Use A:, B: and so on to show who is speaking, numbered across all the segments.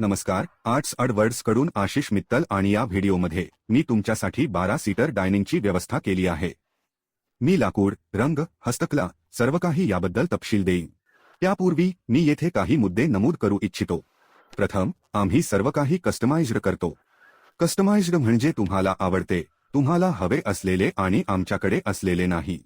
A: नमस्कार आर्ट्स अडवर्ड्सकडून आशिष मित्तल आणि या व्हिडिओमध्ये मी तुमच्यासाठी बारा सीटर डायनिंगची व्यवस्था केली आहे. मी लाकूड रंग हस्तकला सर्व काही याबद्दल तपशील देईन. त्यापूर्वी मी येथे काही मुद्दे नमूद करू इच्छितो. प्रथम आम्ही सर्व काही कस्टमाइज्ड करतो. कस्टमाइज्ड म्हणजे तुम्हाला आवडते तुम्हाला हवे असलेले आणि आमच्याकडे असलेले नाही.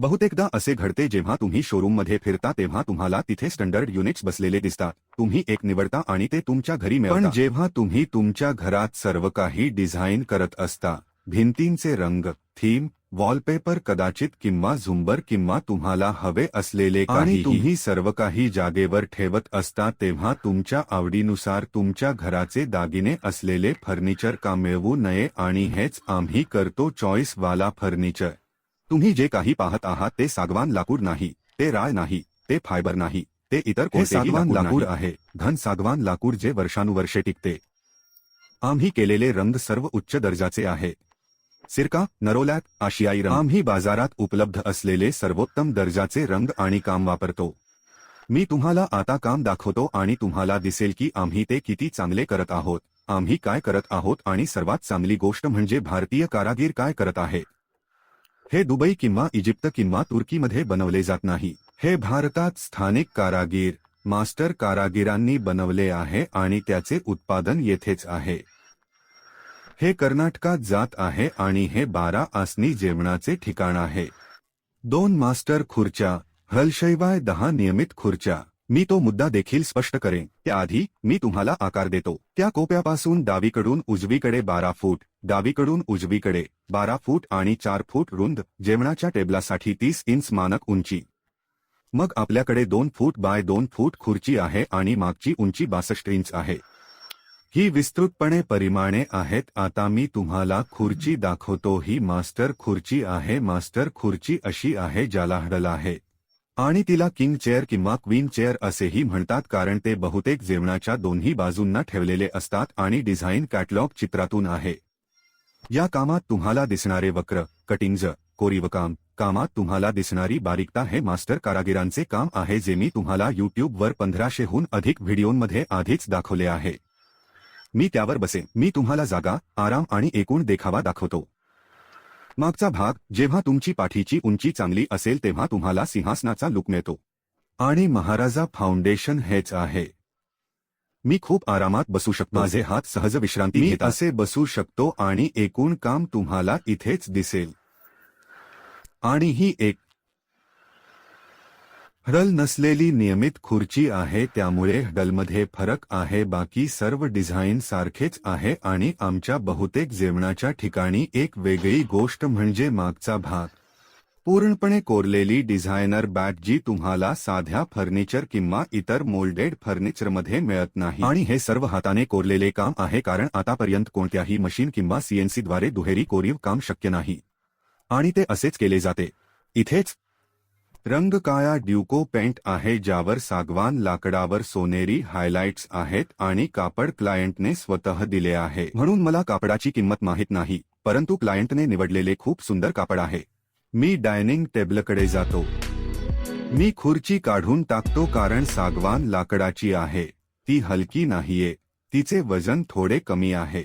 A: बहुतेकदा असे घडते जेव्हा तुम्ही शोरूममध्ये फिरता तेव्हा तुम्हाला तिथे स्टँडर्ड युनिट्स बसलेले दिसतात. तुम्ही एक निवडता आणि ते तुमच्या घरी मिळवता. पण जेव्हा तुम्ही तुमच्या घरात सर्व काही डिझाईन करत असता भिंतींचे रंग थीम वॉलपेपर कदाचित किंवा झुंबर किंवा तुम्हाला हवे असलेले आणि तुम्ही सर्व काही जागेवर ठेवत असता तेव्हा तुमच्या आवडीनुसार तुमच्या घराचे दागिने असलेले फर्निचर का मिळवू नये आणि हेच आम्ही करतो चॉईस वाला फर्निचर तुम्ही जे काही पाहत आहात ते सागवान लाकूड नाही ते राळ नाही ते फायबर नाही ते इतर सागवान लाकूड आहे. घन सागवान लाकूड जे वर्षानुवर्षे टिकते. आम्ही केलेले रंग सर्व उच्च दर्जाचे आहे. सिरका नरोलॅक आशियाई रंग. आम्ही बाजारात उपलब्ध असलेले सर्वोत्तम दर्जाचे रंग आणि काम वापरतो. मी तुम्हाला आता काम दाखवतो आणि तुम्हाला दिसेल की आम्ही ते किती चांगले करत आहोत. आम्ही काय करत आहोत आणि सर्वात चांगली गोष्ट म्हणजे भारतीय कारागीर काय करत आहे. हे दुबई किंवा इजिप्त किंवा तुर्कीमध्ये बनवले जात नाही. हे भारतात स्थानिक कारागीर मास्टर कारागिरांनी बनवले आहे आणि त्याचे उत्पादन येथेच आहे. हे कर्नाटकात जात आहे आणि हे बारा आसनी जेवणाचे ठिकाण आहे. दोन मास्टर खुर्च्या हलशैवाय दहा नियमित खुर्च्या. मी तो मुद्दा देखील स्पष्ट करेन. त्याआधी मी तुम्हाला आकार देतो. त्या कोप्यापासून डावीकडून उजवीकडे बारा फूट डावीकडून उजवीकडे. बारा फूट आणि चार फूट रुंद जेवणाच्या टेबलासाठी तीस इंच मानक उंची. मग आपल्याकडे दोन फूट बाय दोन फूट खुर्ची आहे आणि मागची उंची बासष्ट इंच आहे. ही विस्तृतपणे परिमाणे आहेत. आता मी तुम्हाला खुर्ची दाखवतो. ही मास्टर खुर्ची आहे. मास्टर खुर्ची अशी आहे ज्याला हडल आहे. आणि तिला किंग चेअर किंवा क्वीन चेअर असेही म्हणतात कारण ते बहुतेक जेवणाच्या दोन्ही बाजूंना ठेवलेले असतात आणि डिझाईन कॅटलॉग चित्रातून आहे. या कामात तुम्हाला दिसणारे वक्र कटिंग्ज कोरीवकाम कामात तुम्हाला दिसणारी बारीकता हे मास्टर कारागिरांचे काम आहे जे मी तुम्हाला युट्यूबवर पंधराशेहून अधिक व्हिडिओंमध्ये आधीच दाखवले आहे. मी त्यावर बसेन. मी तुम्हाला जागा आराम आणि एकूण देखावा दाखवतो. मागचा भाग जेव्हा तुमची पाठीची उंची चांगली असेल तेव्हा तुम्हाला सिंहासनाचा लुक मिळतो. आणि महाराजा फाउंडेशन हेच आहे. मी खूप आरामात बसू शकतो. माझे हात सहज विश्रांती घेत असे बसू शकतो आणि एकूण काम तुम्हाला इथेच दिसेल. आणि ही एक हडल नसलेली नियमित खुर्ची आहे. त्यामुळे हडलमध्ये फरक आहे. बाकी सर्व डिझाईन सारखेच आहे आणि आमच्या बहुतेक जेवणाच्या ठिकाणी एक वेगळी गोष्ट म्हणजे मागचा भाग. पूर्णपणे कोरलेली डिझायनर बॅट जी तुम्हाला साध्या फर्निचर किंवा इतर मोल्डेड फर्निचरमध्ये मिळत नाही. आणि हे सर्व हाताने कोरलेले काम आहे कारण आतापर्यंत कोणत्याही मशीन किंवा सीएनसीद्वारे दुहेरी कोरीव काम शक्य नाही. आणि ते असेच केले जाते. इथेच रंग काळा ड्युको पेंट आहे ज्यावर सागवान लाकडावर सोनेरी हायलाइट्स आहेत आणि कापड क्लायंटने स्वतः दिले आहे. म्हणून मला कापडाची किंमत माहीत नाही, परंतु क्लायंटने निवडलेले खूप सुंदर कापड आहे. मी डायनिंग टेबलकडे जातो. मी खुर्ची काढून टाकतो कारण सागवान लाकडाची आहे. ती हलकी नाहीये. तिचे वजन थोडे कमी आहे.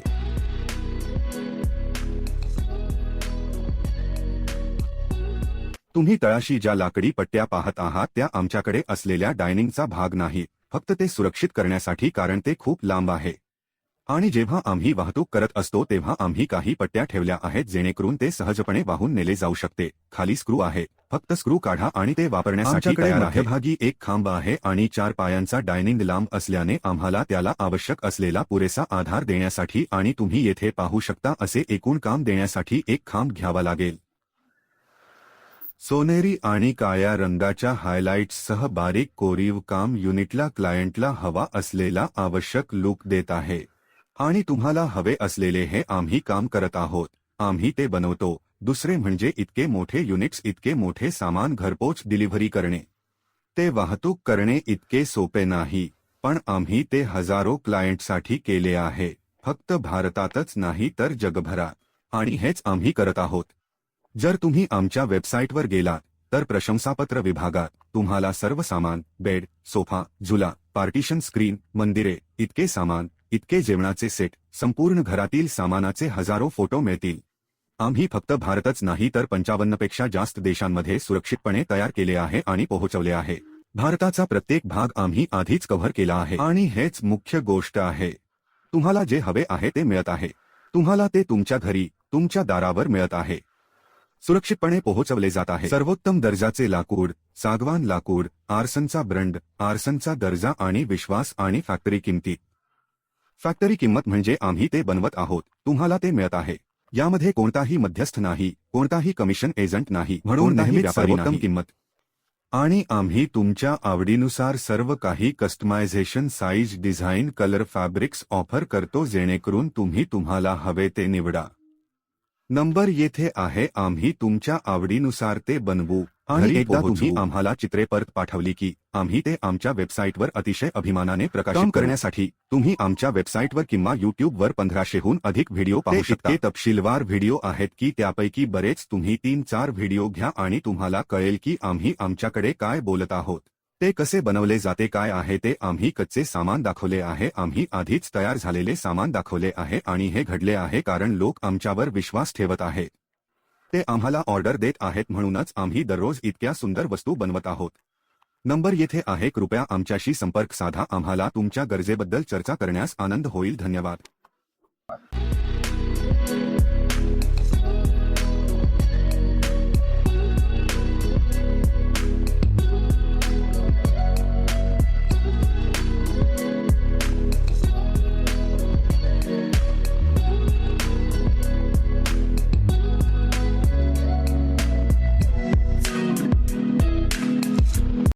A: तुम्ही तळाशी ज्या लाकडी पट्ट्या पाहत आहात त्या आमच्याकडे असलेल्या डायनिंगचा भाग नाही. फक्त ते सुरक्षित करण्यासाठी कारण ते खूप लांब आहे. आणि जेव्हा आम्ही वाहतूक करत असतो तेव्हा आम्ही काही पट्ट्या ठेवल्या आहेत जेणेकरून ते सहजपणे वाहून नेले जाऊ शकते. खाली स्क्रू आहे. फक्त स्क्रू काढा आणि ते वापरण्यासाठी तयार आहे. भागी एक खांब आहे आणि चार पायांचा डायनिंग लांब असल्याने आम्हाला त्याला आवश्यक असलेला पुरेसा आधार देण्यासाठी आणि तुम्ही येथे पाहू शकता असे एकूण काम देण्यासाठी एक खांब घ्यावा लागेल. सोनेरी आणि काळ्या रंगाच्या हायलाइट्ससह बारीक कोरीव काम युनिटला क्लायंटला हवा असलेला आवश्यक लुक देत आहे. आणि तुम्हाला हवे असलेले हे आम्ही काम करत आहोत. आम्ही ते बनवतो. दुसरे म्हणजे इतके मोठे युनिट्स इतके मोठे सामान घरपोच डिलिव्हरी करणे. ते वाहतूक करणे इतके सोपे नाही पण आम्ही ते हजारो क्लायंटसाठी केले आहे. फक्त भारतातच नाही तर जगभरात. आणि हेच आम्ही करत आहोत. जर तुम्ही आमच्या वेबसाईटवर गेलात तर प्रशंसापत्र विभागात तुम्हाला सर्व सामान बेड सोफा झुला पार्टिशन स्क्रीन मंदिरे इतके सामान इतके जेवणाचे सेट संपूर्ण घरातील सामानाचे हजारो फोटो मिळतील. आम्ही फक्त भारतच नाही तर पंचावन्नपेक्षा जास्त देशांमध्ये सुरक्षितपणे तयार केले आहे आणि पोहोचवले आहे. भारताचा प्रत्येक भाग आम्ही आधीच कव्हर केला आहे. आणि हेच मुख्य गोष्ट आहे. तुम्हाला जे हवे आहे ते मिळत आहे. तुम्हाला ते तुमच्या घरी तुमच्या दारावर मिळत आहे. सुरक्षितपणे पोहोचवले जात आहे. सर्वोत्तम दर्जाचे लाकूड सागवान लाकूड आर्सनचा ब्रँड आर्सनचा दर्जा आणि विश्वास आणि फॅक्टरी किंमती. फॅक्टरी किंमत म्हणजे आम्ही ते बनवत आहोत. तुम्हाला ते मिळत आहे. यामध्ये कोणताही मध्यस्थ नाही कोणताही कमिशन एजंट नाही म्हणून नेहमी सर्वोत्तम किंमत. आणि आम्ही तुमच्या आवडीनुसार सर्व काही customisation size design colour fabrics offer करतो जेणेकरून तुम्ही तुम्हाला हवे ते निवडा. नंबर येथे आहे आम्ही तुमच्या आवडीनुसार ते बनवू. आणि एकदा. तुम्ही आम्हाला चित्रे परत पाठवली की आम्ही ते आमच्या वेबसाईटवर अतिशय अभिमानाने प्रकाशित करण्यासाठी तुम्ही आमच्या वेबसाईटवर किंवा युट्यूबवर पंधराशेहून अधिक व्हिडिओ पाहू शकता. ते तपशीलवार व्हिडिओ आहेत की त्यापैकी बरेच तुम्ही तीन चार व्हिडिओ घ्या आणि तुम्हाला कळेल की आम्ही आमच्याकडे काय बोलत आहोत. ते कसे बनवले जाते काय आहे ते आम्ही कच्चे सामान दाखवले आहे. आम्ही आधीच तयार झालेले सामान दाखवले आहे आणि हे घडले आहे कारण लोक आमच्यावर विश्वास ठेवत आहेत ते आम्हाला ऑर्डर देत आहेत म्हणूनच आम्ही दररोज इतक्या सुंदर वस्तू बनवत आहोत. नंबर येथे आहे कृपया आमच्याशी संपर्क साधा. आम्हाला तुमच्या गरजेबद्दल चर्चा करण्यास आनंद होईल. धन्यवाद.